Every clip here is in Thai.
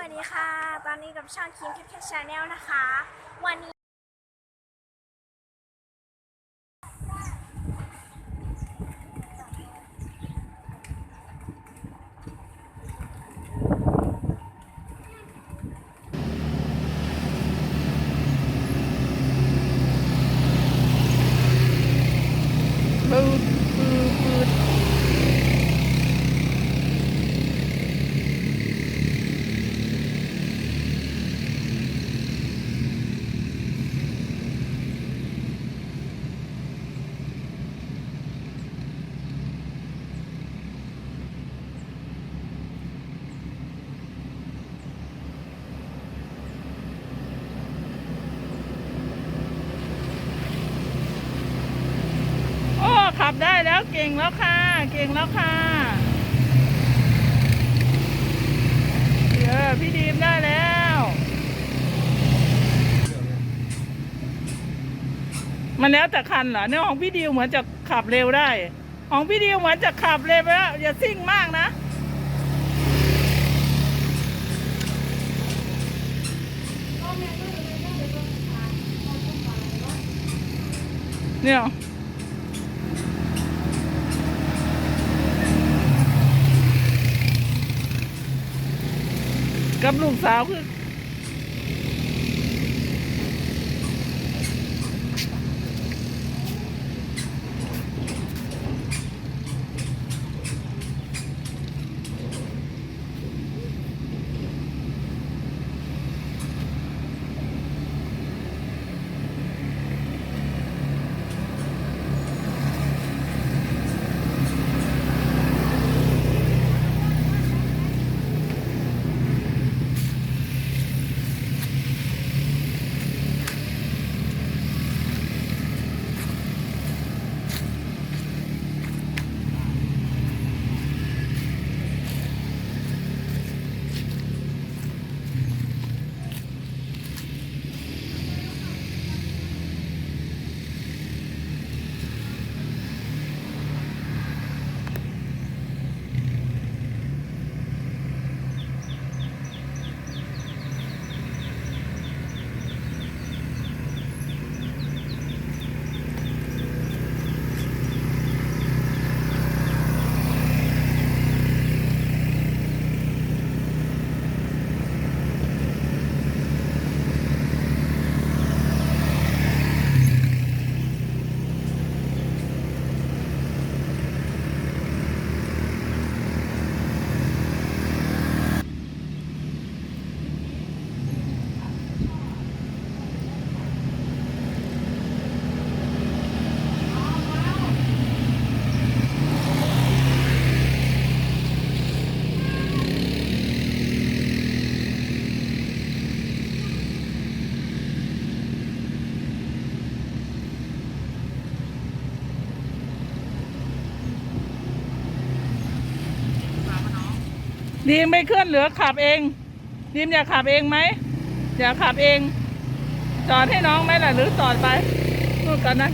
วัสดีค่ะ ตอนนี้กับช่องคิมทิพย์ชาแนลนะคะ วันนี้ปืดปืดปืดโอ้ ขับได้แล้วเก่งแล้วค่ะ เก่งแล้วค่ะเออพี่ดีมได้แล้ว มันแล้วแต่คันเหรอเนี่ยของพี่ดิวเหมือนจะขับเร็วได้ ของพี่ดิวเหมือนจะขับเร็วแล้ว อย่าซิ่งมากนะเนี่ย กับลูกสาวคือ ดีมไม่เคลื่อนเหลือขับเองดีมอยากขับเองไหมอยากขับเอง จอดให้น้องไหมล่ะหรือจอดไปพูดกันนะ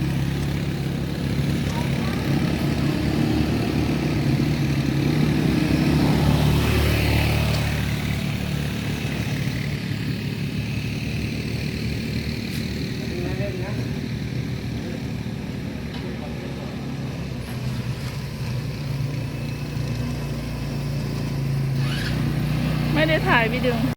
ไม่ได้ถ่ายวิดีโอ